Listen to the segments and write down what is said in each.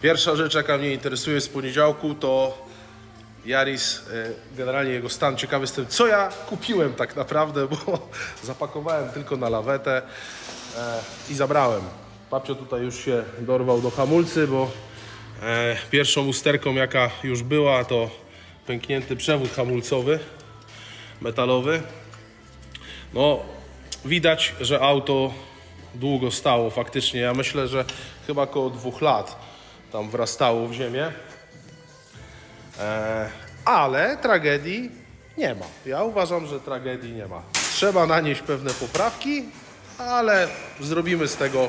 Pierwsza rzecz, jaka mnie interesuje z poniedziałku, to Yaris, e, generalnie jego stan. Ciekawy jestem, co ja kupiłem tak naprawdę, bo zapakowałem tylko na lawetę e, i zabrałem. Papcio tutaj już się dorwał do hamulcy, bo e, pierwszą usterką, jaka już była, to pęknięty przewód hamulcowy, metalowy. No, widać, że auto długo stało faktycznie. Ja myślę, że chyba około dwóch lat tam wrastało w ziemię. E, ale tragedii nie ma. Ja uważam, że tragedii nie ma. Trzeba nanieść pewne poprawki, ale zrobimy z tego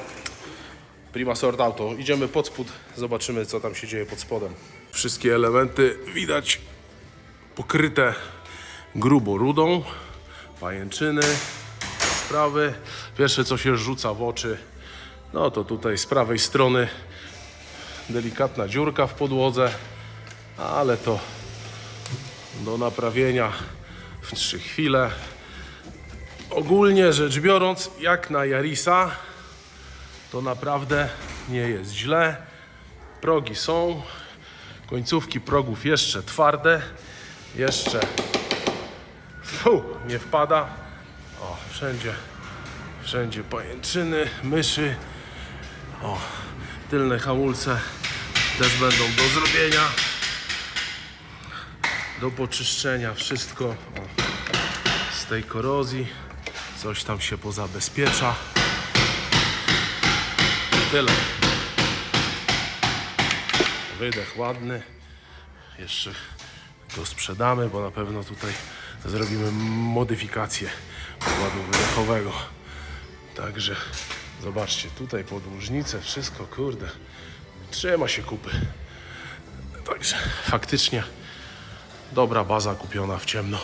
prima sort auto. Idziemy pod spód, zobaczymy co tam się dzieje pod spodem. Wszystkie elementy widać pokryte grubo rudą, pajęczyny, sprawy. Pierwsze co się rzuca w oczy, no to tutaj z prawej strony delikatna dziurka w podłodze, ale to do naprawienia w trzy chwile. Ogólnie rzecz biorąc, jak na Yarisa, to naprawdę nie jest źle. Progi są, końcówki progów jeszcze twarde, jeszcze Fu, nie wpada. O, wszędzie, wszędzie pajęczyny, myszy. O, tylne hamulce też będą do zrobienia. Do poczyszczenia wszystko o, z tej korozji. Coś tam się pozabezpiecza. Tyle. Wydech ładny. Jeszcze go sprzedamy, bo na pewno tutaj zrobimy modyfikację układu wydechowego. Także zobaczcie, tutaj podłużnice, wszystko, kurde, trzyma się kupy. Także faktycznie dobra baza kupiona w ciemno.